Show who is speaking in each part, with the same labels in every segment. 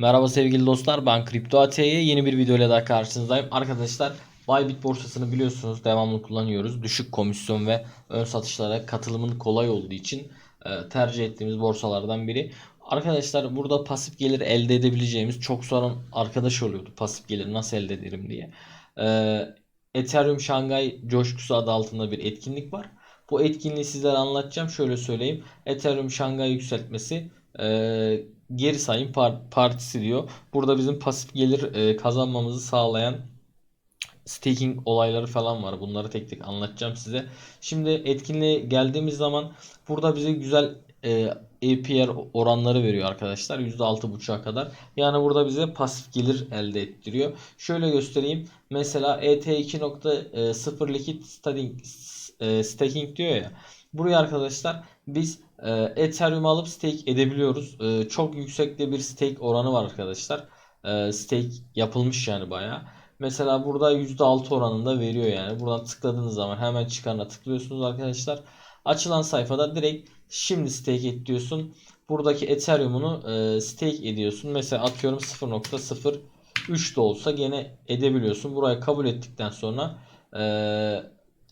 Speaker 1: Merhaba sevgili dostlar ben Kripto AT'ye yeni bir video ile daha karşınızdayım. Arkadaşlar Bybit borsasını biliyorsunuz devamlı kullanıyoruz. Düşük komisyon ve ön satışlara katılımın kolay olduğu için e, tercih ettiğimiz borsalardan biri. Arkadaşlar burada pasif gelir elde edebileceğimiz çok soran arkadaş oluyordu. Pasif gelir nasıl elde ederim diye. E, Ethereum Şangay coşkusu adı altında bir etkinlik var. Bu etkinliği sizlere anlatacağım. Şöyle söyleyeyim. Ethereum Şangay yükseltmesi e, geri sayım par- partisi diyor. Burada bizim pasif gelir e, kazanmamızı sağlayan staking olayları falan var. Bunları tek tek anlatacağım size. Şimdi etkinliğe geldiğimiz zaman burada bize güzel e, APR oranları veriyor arkadaşlar. %6.5'a kadar. Yani burada bize pasif gelir elde ettiriyor. Şöyle göstereyim. Mesela ET 2.0 liquid staking, e, staking diyor ya. Buraya arkadaşlar biz e, Ethereum alıp stake edebiliyoruz. E, çok yüksekte bir stake oranı var arkadaşlar. E, stake yapılmış yani bayağı. Mesela burada %6 oranında veriyor yani. Buradan tıkladığınız zaman hemen çıkarına tıklıyorsunuz arkadaşlar. Açılan sayfada direkt şimdi stake et diyorsun. Buradaki Ethereum'unu e, stake ediyorsun. Mesela atıyorum 0.03 de olsa gene edebiliyorsun. Burayı kabul ettikten sonra e,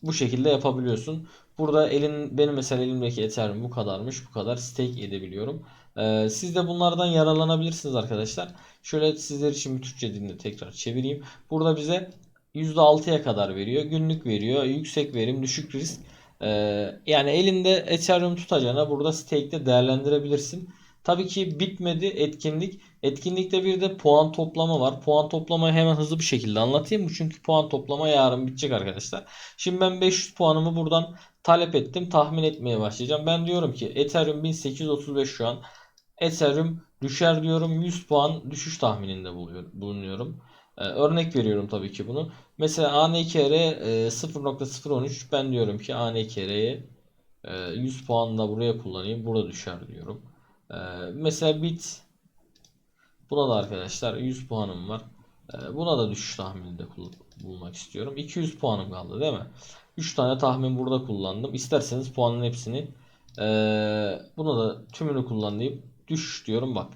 Speaker 1: bu şekilde yapabiliyorsun. Burada elin benim mesela elimdeki Ethereum bu kadarmış. Bu kadar stake edebiliyorum. Ee, siz de bunlardan yararlanabilirsiniz arkadaşlar. Şöyle sizler için bir Türkçe dilinde tekrar çevireyim. Burada bize %6'ya kadar veriyor. Günlük veriyor. Yüksek verim, düşük risk. Ee, yani elinde Ethereum tutacağına burada stake'de değerlendirebilirsin. Tabii ki bitmedi etkinlik. Etkinlikte bir de puan toplama var. Puan toplamayı hemen hızlı bir şekilde anlatayım. Çünkü puan toplama yarın bitecek arkadaşlar. Şimdi ben 500 puanımı buradan talep ettim. Tahmin etmeye başlayacağım. Ben diyorum ki Ethereum 1835 şu an. Ethereum düşer diyorum. 100 puan düşüş tahmininde bulunuyorum. Ee, örnek veriyorum tabii ki bunu. Mesela ANKR e, 0.013 ben diyorum ki ANKR'ye e, 100 puan da buraya kullanayım. Burada düşer diyorum. Ee, mesela bit buna da arkadaşlar 100 puanım var. Ee, buna da düşüş tahmininde bulmak istiyorum. 200 puanım kaldı değil mi? 3 tane tahmin burada kullandım. İsterseniz puanın hepsini ee, buna da tümünü kullanayım. Düş diyorum bak.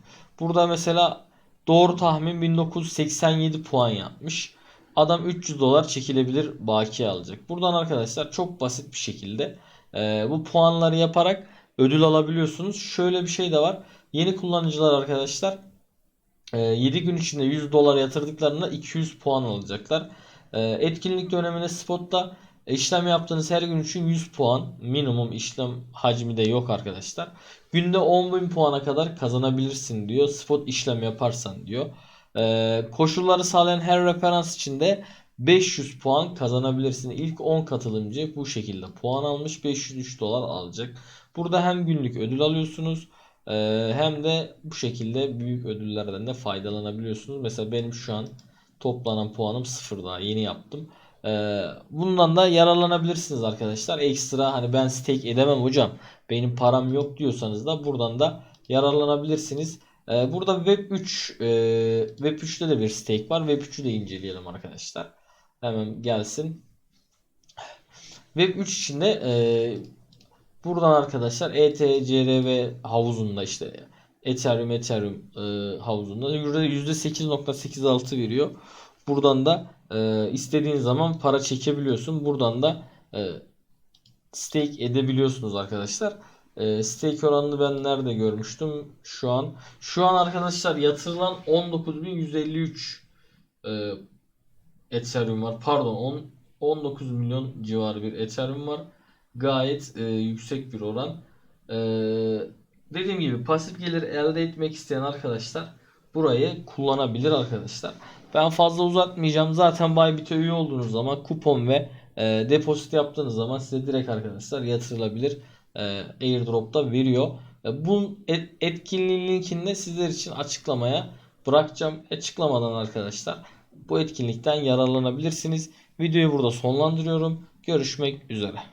Speaker 1: Burada mesela doğru tahmin 1987 puan yapmış. Adam 300 dolar çekilebilir baki alacak. Buradan arkadaşlar çok basit bir şekilde e, bu puanları yaparak ödül alabiliyorsunuz. Şöyle bir şey de var. Yeni kullanıcılar arkadaşlar e, 7 gün içinde 100 dolar yatırdıklarında 200 puan alacaklar. E, etkinlik döneminde spotta işlem yaptığınız her gün için 100 puan minimum işlem hacmi de yok arkadaşlar. Günde 10.000 puana kadar kazanabilirsin diyor. Spot işlem yaparsan diyor. Ee, koşulları sağlayan her referans için de 500 puan kazanabilirsin. İlk 10 katılımcı bu şekilde puan almış 503 dolar alacak. Burada hem günlük ödül alıyorsunuz e, hem de bu şekilde büyük ödüllerden de faydalanabiliyorsunuz. Mesela benim şu an toplanan puanım 0 daha yeni yaptım. Ee, bundan da yararlanabilirsiniz arkadaşlar. Ekstra hani ben stake edemem hocam. Benim param yok diyorsanız da buradan da yararlanabilirsiniz. Ee, burada Web 3 e, Web 3'te de bir stake var. Web 3'ü de inceleyelim arkadaşlar. Hemen gelsin. Web 3 içinde e, buradan arkadaşlar ETCRV havuzunda işte Ethereum Ethereum e, havuzunda %8.86 veriyor. Buradan da e, istediğin zaman para çekebiliyorsun. Buradan da e, stake edebiliyorsunuz arkadaşlar. E, stake oranını ben nerede görmüştüm? Şu an. Şu an arkadaşlar yatırılan 19.153 e, Ethereum var. Pardon 10, 19 milyon civarı bir Ethereum var. Gayet e, yüksek bir oran. E, dediğim gibi pasif gelir elde etmek isteyen arkadaşlar burayı kullanabilir arkadaşlar. Ben fazla uzatmayacağım. Zaten Bybit'e üye olduğunuz zaman kupon ve e, depozit yaptığınız zaman size direkt arkadaşlar yatırılabilir e, airdrop'ta veriyor. E, bu et, etkinliğin linkini de sizler için açıklamaya bırakacağım. Açıklamadan arkadaşlar bu etkinlikten yararlanabilirsiniz. Videoyu burada sonlandırıyorum. Görüşmek üzere.